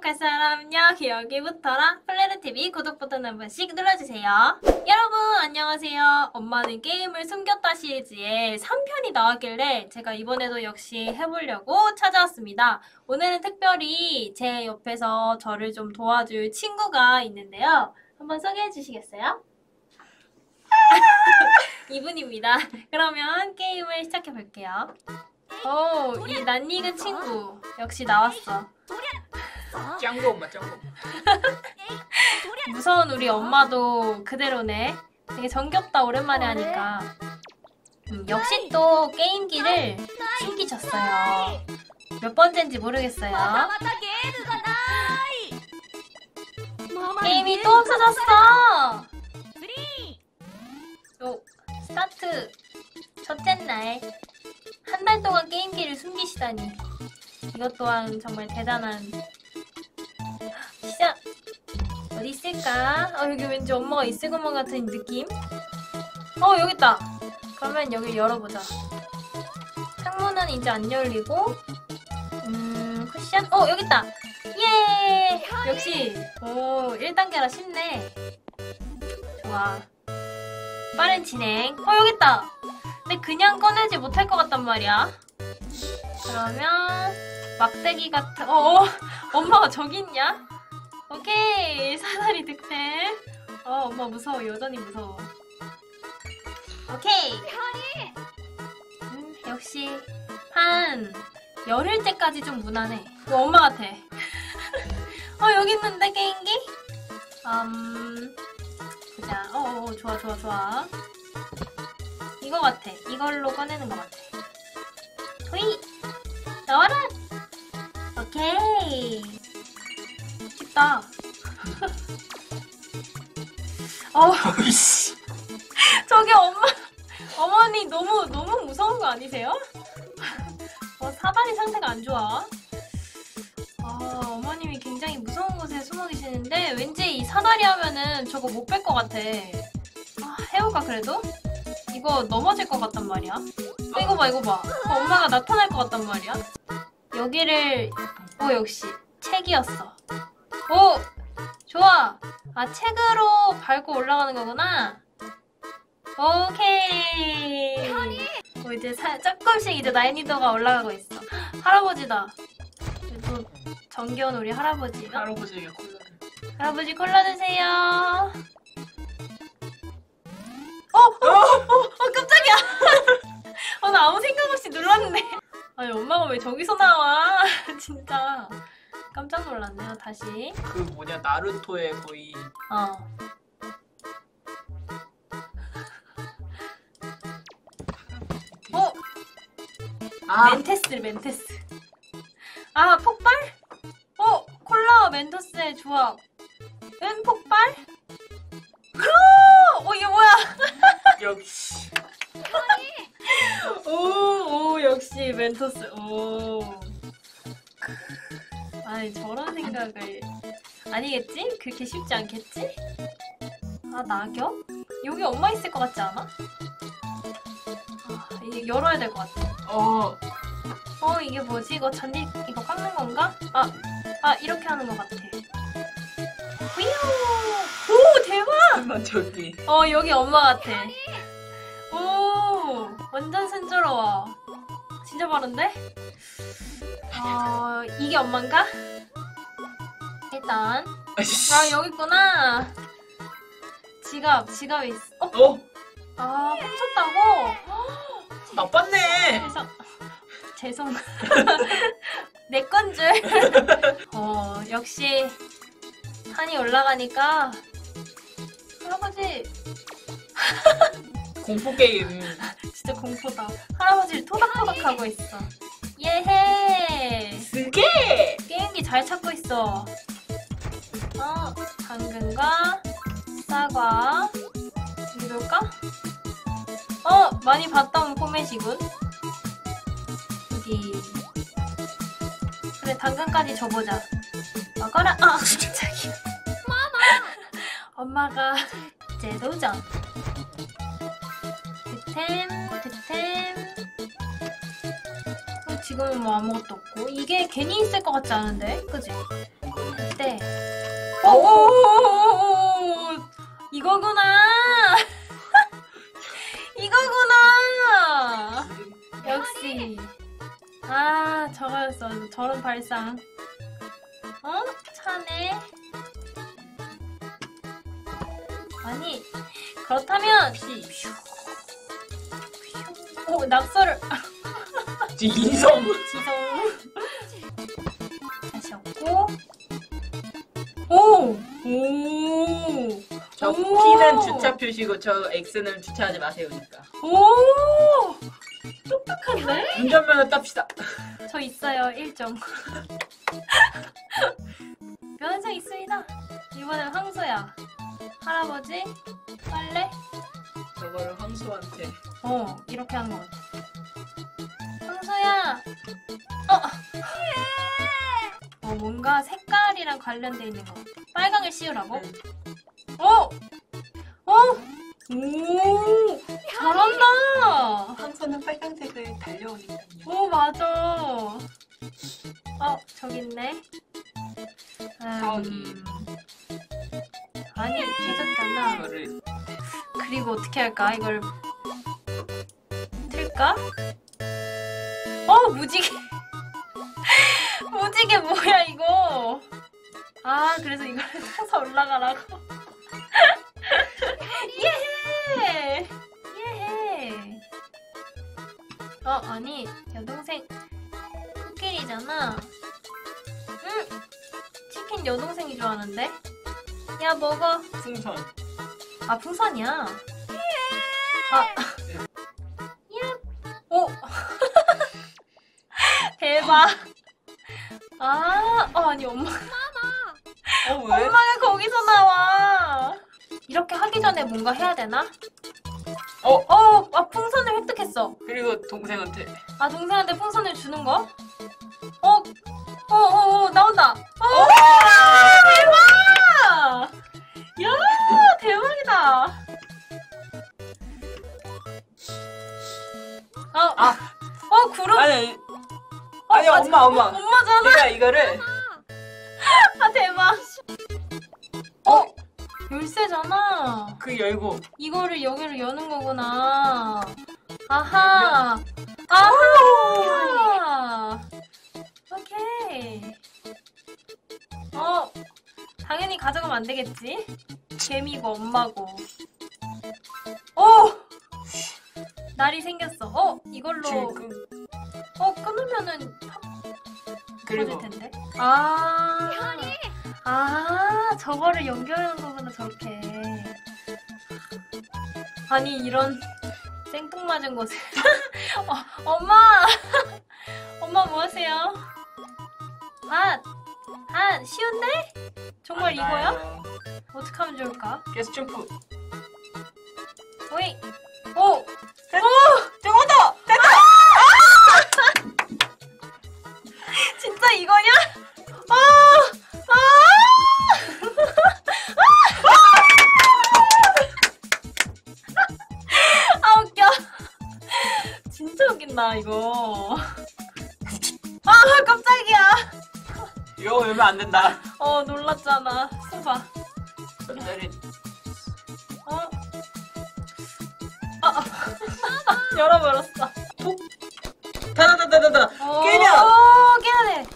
구독할 사람요 여기부터라 플레르TV 구독 버튼 한 번씩 눌러주세요. 여러분 안녕하세요. 엄마는 게임을 숨겼다 시리즈의 3편이 나왔길래 제가 이번에도 역시 해보려고 찾아왔습니다. 오늘은 특별히 제 옆에서 저를 좀 도와줄 친구가 있는데요. 한번 소개해 주시겠어요? 이분입니다. 그러면 게임을 시작해 볼게요. 오, 이 낯익은 친구 역시 나왔어 짱구 엄마 짱구. 무서운 우리 엄마도 그대로네. 되게 정겹다 오랜만에 하니까. 음, 역시 또 게임기를 숨기셨어요. 몇 번째인지 모르겠어요. 게임이 또 없어졌어. 요 스타트 첫째 날 한 달 동안 게임기를 숨기시다니 이것 또한 정말 대단한 있을까? 어 여기 왠지 엄마가 있을 것만 같은 느낌. 어 여기 있다. 그러면 여기 열어보자. 창문은 이제 안 열리고. 음 쿠션. 어 여기 있다. 예. 역시 오 1단계라 쉽네. 좋아. 빠른 진행. 어 여기 있다. 근데 그냥 꺼내지 못할 것 같단 말이야. 그러면 막대기 같은. 어, 어 엄마가 저기 있냐? 오케이 사다리 득템. 어 엄마 무서워 여전히 무서워. 오케이. 음, 역시 한 열흘째까지 좀 무난해. 어, 엄마 같아. 어 여기 있는데 게임기? 음 보자. 어, 어 어, 좋아 좋아 좋아. 이거 같아. 이걸로 꺼내는 것 같아. 호이! 나와라! 오케이. 쉽다. 어, 어이씨 저기 엄마, 어머니 너무, 너무 무서운 거 아니세요? 어, 사다리 상태가 안 좋아. 아, 어머님이 굉장히 무서운 곳에 숨어 계시는데 왠지 이 사다리 하면은 저거 못 뺄 것 같아. 아, 해볼까 그래도? 이거 넘어질 것 같단 말이야. 어, 이거 봐, 이거 봐. 어, 엄마가 나타날 것 같단 말이야. 여기를, 어, 역시 책이었어. 오! 좋아! 아, 책으로 밟고 올라가는 거구나. 오케이. 어, 이제 사, 조금씩 이제 난이도가 올라가고 있어. 할아버지다. 또 정겨운 우리 할아버지. 어? 할아버지에게 콜라를 할아버지 콜라 드세요. 어, 어, 어, 어, 깜짝이야. 어, 나 아무 생각 없이 눌렀는데. 아니, 엄마가 왜 저기서 나와? 진짜. 깜짝 놀랐네요, 다시. 그 뭐냐 나루토의 거의 어. 어, 아 멘테스, 멘테스. 아, 폭발? 어, 콜라 멘토스의 조합. 은 폭발? 오! 어, 이게 뭐야? 역시 오, 오, 역시 멘토스. 오. 아니, 저런 생각을. 아니겠지? 그렇게 쉽지 않겠지? 아, 낙엽? 여기 엄마 있을 것 같지 않아? 아, 이게 열어야 될 것 같아. 어 어 이게 뭐지? 이거 잔디 이거 깎는 건가? 아, 아 이렇게 하는 것 같아. 휘우! 오 대박! 설마 저기 어 여기 엄마 같아. 오 완전 순조로워. 진짜 빠른데? 어 이게 엄마인가? 일단 아 여기 있구나. 지갑 지갑에 있어. 어? 어 아 훔쳤다고? 나빴네 죄송 죄송 내 건 줄. 어 역시 산이 올라가니까 할아버지 공포 게임 진짜 공포다. 할아버지를 토닥토닥 하고 있어. 예헤 쓰게 게임기 잘 찾고 있어. 어 당근과 사과 놓을까? 어 많이 봤던 포맷이군. 여기 그래 당근까지 줘보자. 먹어라. 아 갑자기. 엄마가 재도전. 득템 득템. 어, 지금은 뭐 아무것도 없고 이게 괜히 있을 것 같지 않은데, 그지? 네. 오오오오오 이거구나. 이거구나. 역시. 아 저거였어. 저런 발상. 어? 차네. 아니 그렇다면 오 낙서를 인성. 지성 다시 없고 오! 오! 저 오. P는 주차 표시고 저 X는 주차하지 마세요니까. 오! 똑똑한데? 운전면허 땁시다. 저 있어요 1점 면허증 있습니다 이번엔 황소야 할아버지 빨래 저거를 황소한테. 어 이렇게 하는 거 같아 황소야 어! 어 뭔가 색깔이랑 관련돼 있는 거 빨강을 씌우라고? 응. 어! 어! 오! 잘한다! 황소는 빨간색을 달려오니까요. 오, 맞아. 어, 저기 있네. 저기. 음... 아니, 계속잖아. 이거를 그리고 어떻게 할까? 이걸 틀까? 어, 무지개. 무지개 뭐야, 이거? 아, 그래서 이걸 타서 올라가라고. 예해! 예해! 어, 아니, 여동생 코끼리잖아. 응! 치킨 여동생이 좋아하는데? 야, 먹어. 풍선. 아, 풍선이야. 아. 대박. 아, 어, 아니, 엄마. 어 왜? 엄마가 거기서 나와. 이렇게 하기 전에 뭔가 해야 되나? 어 어, 아, 풍선을 획득했어. 그리고 동생한테. 아, 동생한테 풍선을 주는 거? 어, 어, 어, 어 나온다. 어, 대박! 야, 대박이다. 어, 아. 어, 구름. 아니 어, 맞아. 엄마 엄마. 엄마잖아. 내가 이거를 아, 대박. 어, 열쇠잖아. 그 열고 이거를 여기로 여는 거구나. 아하. 아하. 오케이. 어, 당연히 가져가면 안 되겠지? 개미고 엄마고. 오! 날이 생겼어. 어, 이걸로. 어, 끊으면은 팝 그리고 텐데. 아. 아, 저거를 연결하는 거구나, 저렇게. 아니, 이런 생뚱맞은 곳에. 어, 엄마! 엄마 뭐 하세요? 아, 아, 쉬운데? 정말 이거야? 어떻게 하면 좋을까? 계속 점프. 오이! 오! 저 웃긴다 이거. 아 깜짝이야. 이거 열면 안 된다. 어 놀랐잖아. 소봐. 전자리 어? 아, 아. 열어버렸어. 다다다다다다. 오, 깨냐? 깨야 돼.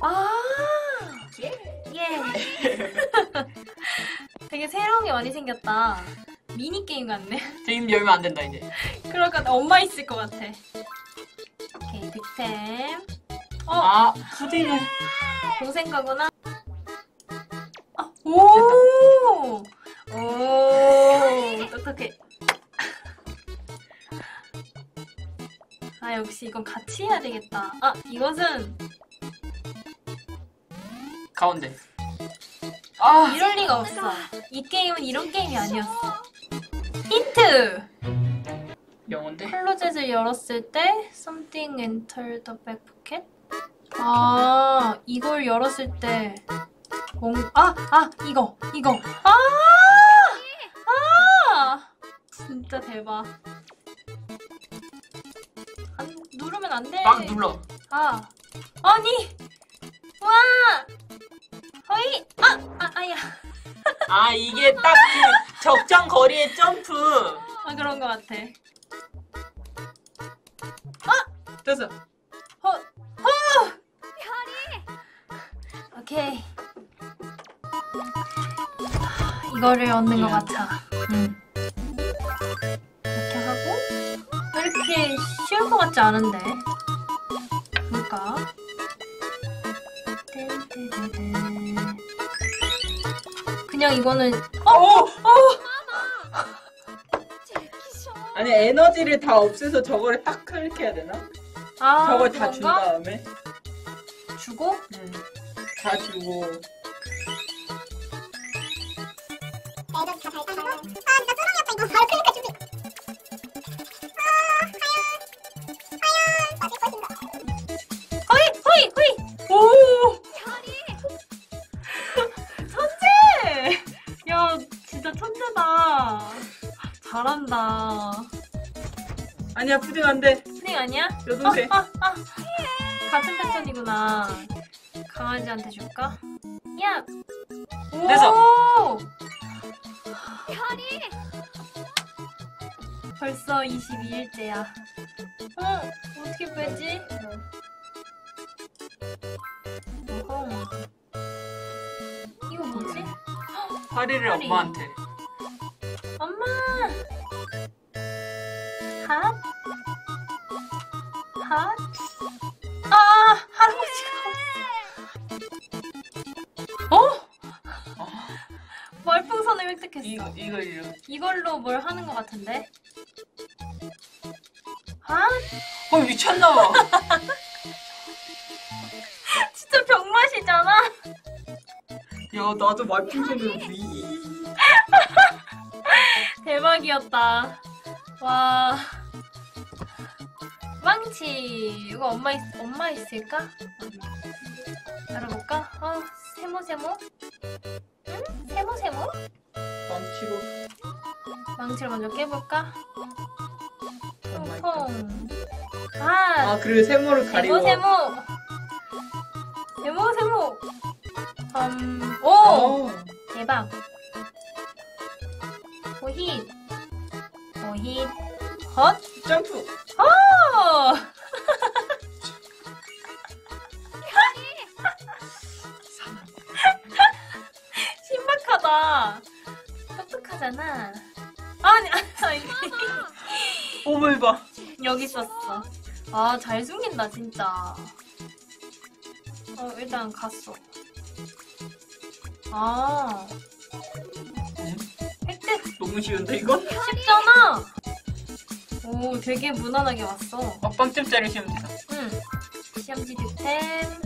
아. 예. 되게 새로운 게 많이 생겼다. 미니 게임 같네. 지금 열면 안 된다 이제. 그럴 것 같아. 엄마 있을 것 같아. 오케이 득템. 어 아 푸딩을. 동생 거구나. 아, 오. 오 똑똑해. 아 역시 이건 같이 해야 되겠다. 아 이것은 가운데. 아 이럴 리가 없어. 이 게임은 이런 게임이 아니었어. 힌트! 영어인데? 클로젯을 열었을 때 something enter the back pocket? 아, 이걸 열었을 때 뭔... 아! 아! 이거! 이거! 아! 아! 진짜 대박. 안, 누르면 안 돼. 막 눌러. 아. 아니! 와! 아 이게 딱 그 적정 거리의 점프. 아 그런 것 같아. 됐어. 어, 어! 오케이. 이거를 얻는 것 같아. 응. 이렇게 하고 왜 이렇게 쉬울 것 같지 않은데. 땡땡땡땡. 그냥 이거는 어, 어. 제키쇼. 아니 에너지를 다 없애서 저거를 딱 클릭해야 되나? 아 저걸 다 준 그런가? 다음에 주고 응. 다 주고 애들 다잘 아 이거 바로 아 것인가 오 천재! 야, 진짜 천재다. 잘한다. 아니야 푸딩 안돼 푸딩 아니야? 여동생 아, 아. 같은 패턴이구나. 강아지한테 줄까? 야! 오! 됐어. 별이. 벌써 22일째야. 어? 어떻게 빼지? 어허. 이거 뭐지? 파리를 파리. 엄마한테 아! 할아버지가 어? 말풍선을 획득했어. 이거 이거 이걸로 뭘 하는 것 같은데? 아? 어 미쳤나봐 진짜 병맛이잖아? 야 나도 말풍선으로 위 대박이었다. 와. 망치. 이거 엄마, 있, 엄마 있을까? 열어볼까? 어, 세모 세모? 응? 세모 세모? 망치고 망치를 먼저 깨볼까? 통통. 아, 아 그리고 세모를 가리고 세모, 세모. 세모, 세모. 음, 오! 어. 대박. 오힛. 오힛. 헛. 점프 있었어. 아, 잘 숨긴다, 진짜. 어, 일단 갔어. 아, 응? 획득 너무 쉬운데 이건? 쉽잖아. 오, 되게 무난하게 왔어. 어, 빵점짜리 시험 되다 응. 시험지 득템.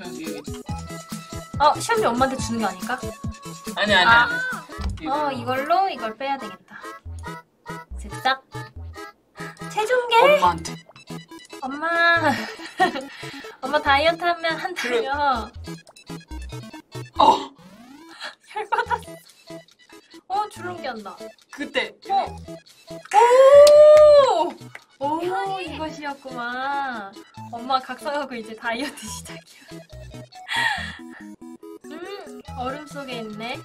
여기 어, 시험지 엄마한테 주는 게 아닐까? 아니 아니 아. 아니 어, 이걸로 이걸 빼야 되겠다. 엄마한테 엄마. 엄마 다이어트 하면 한다며. 어 열받았어. 어, 줄넘기 한다. 그때 어. 오! 오, 이것이었구만. 엄마 각성하고 이제 다이어트 시작이야. 음, 얼음 속에 있네.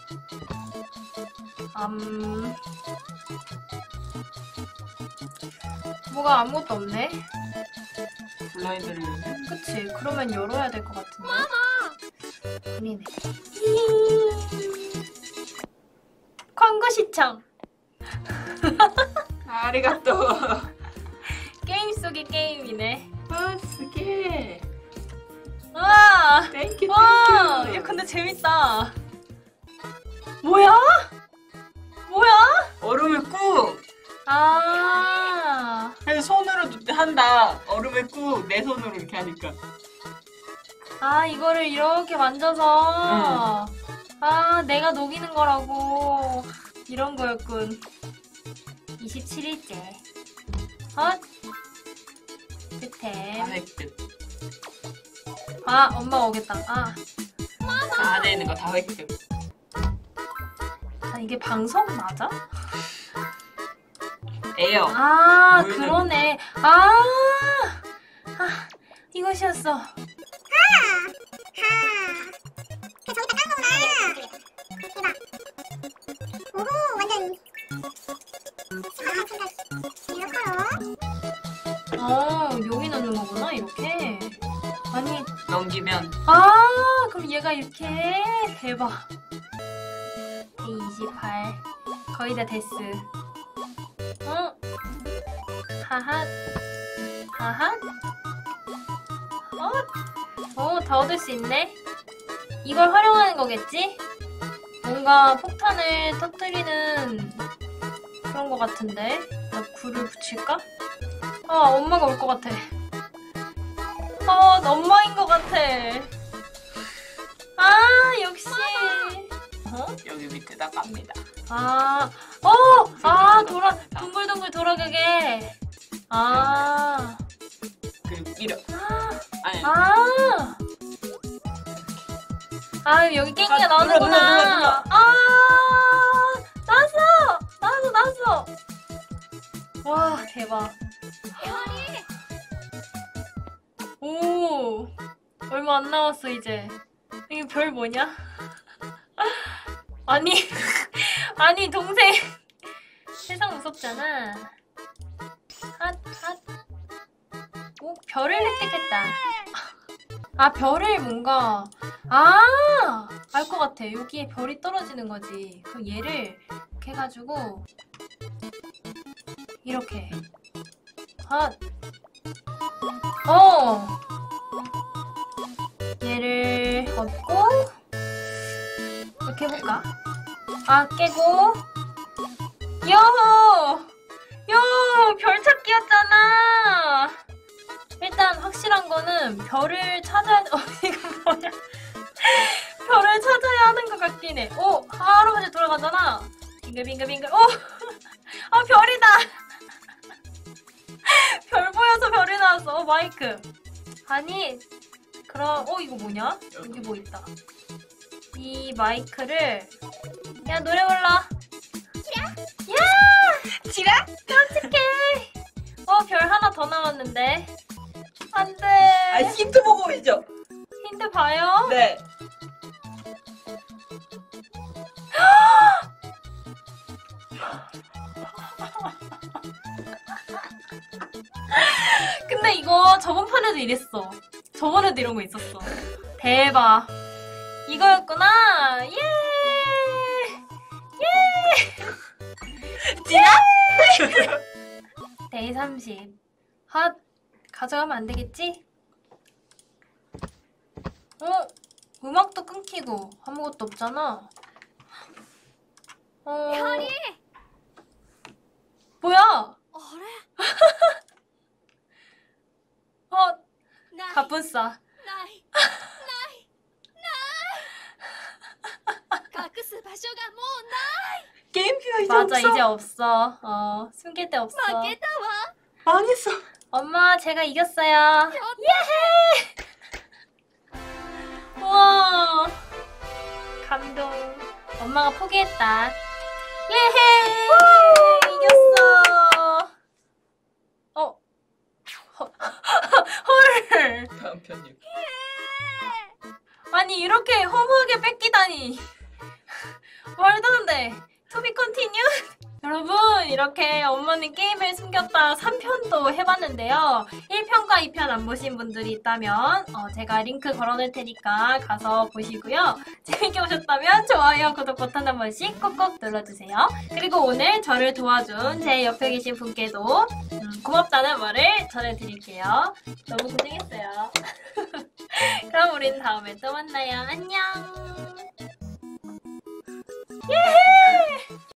음. 뭐가 아무것도 없네. 블라인드를 열면 그치? 그러면 열어야 될 것 같은데. 아니네. 광고 시청. 아리가또 게임 속의 게임이네. 아 스게 와! 땡큐 와! 땡큐 야, 근데 재밌다. 뭐야? 뭐야? 얼음을 꾹 아. 그래서 손으로 한다 얼음을 꾹내 손으로 이렇게 하니까 아, 이거를 이렇게 만져서. 아, 내가 녹이는 거라고. 이런 거였군. 27일째. 헛. 득템. 다 획득 아, 엄마 오겠다. 아, 다 안에 있는 거 다 획득 아, 이게 방송 맞아? 에어. 아 그러네. 아, 아 이것이었어. 어, 여기 넣는 거구나, 이렇게. 아니. 넘기면. 아, 그럼 얘가 이렇게. 대박. 28. 거의 다 됐어. 응? 하하, 하하. 어, 오, 다 얻을 수 있네. 이걸 활용하는 거겠지? 뭔가 폭탄을 터뜨리는 그런 거 같은데. 나 굴을 붙일까? 아, 엄마가 올 것 같아. 어, 엄마인 것 같아. 아, 역시. 어? 여기 밑에다 깝니다. 아, 어, 아, 돌아, 둥글둥글 돌아가게. 아, 그리고 이렇. 아니 아. 아, 여기 깽기가 아, 나오는구나. 눌러, 눌러, 눌러. 아, 나왔어! 나왔어, 나왔어! 와, 대박. 오, 얼마 안 남았어, 이제. 이게 별 뭐냐? 아니, 아니, 동생. 세상 무섭잖아. 별을 획득했다. 아, 별을 뭔가. 아! 알 것 같아. 여기에 별이 떨어지는 거지. 그럼 얘를 이렇게 해가지고. 이렇게. 핫. 어! 얘를 얻고. 이렇게 해볼까? 아, 깨고. 요! 요! 별 찾기였잖아! 일단 확실한 거는 별을 찾아야, 어, 이거 뭐야. 별을 찾아야 하는 것 같긴 해. 오! 할아버지 돌아가잖아. 빙글빙글빙글. 오! 아, 별이다! 별 보여서 별이 나왔어. 어, 마이크. 아니, 그럼, 어, 이거 뭐냐? 여기 뭐 있다. 이 마이크를, 야, 노래 불러. 야! 지라? 어떡해. 어, 별 하나 더 나왔는데. 안 돼. 아 힌트 보고 있죠. 힌트 봐요. 네. 근데 이거 저번 판에도 이랬어. 저번에도 이런 거 있었어. 대박. 이거였구나. 예! 예! 지라? 데이 30. 핫. 가져가면 안 되겠지? 어? 음악도 끊기고 아무것도 없잖아. 어... 별이! 뭐야? 어래? 어, 어 가뿐싸. 나이, 나이, 나이! 가크스 바쇼가 뭐 나이! 게임 퓨어 이제 없어. 맞아, 이제 없어. 어, 숨길 데 없어. 망했다, 와! 망했어. 엄마, 제가 이겼어요. 예헤! 우와, 감동. 엄마가 포기했다. 예헤! 이겼어. 어, 허- 헐. 다음 편님. 아니 이렇게 허무하게 뺏기다니 말도 안 돼. 투비 컨티뉴? 여러분 이렇게 엄마는 게임을 숨겼다 3편도 해봤는데요 1편과 2편 안 보신 분들이 있다면 어, 제가 링크 걸어놓을 테니까 가서 보시고요 재밌게 보셨다면 좋아요 구독 버튼 한 번씩 꼭꼭 눌러주세요 그리고 오늘 저를 도와준 제 옆에 계신 분께도 음, 고맙다는 말을 전해드릴게요 너무 고생했어요 그럼 우린 다음에 또 만나요. 안녕. 예헤!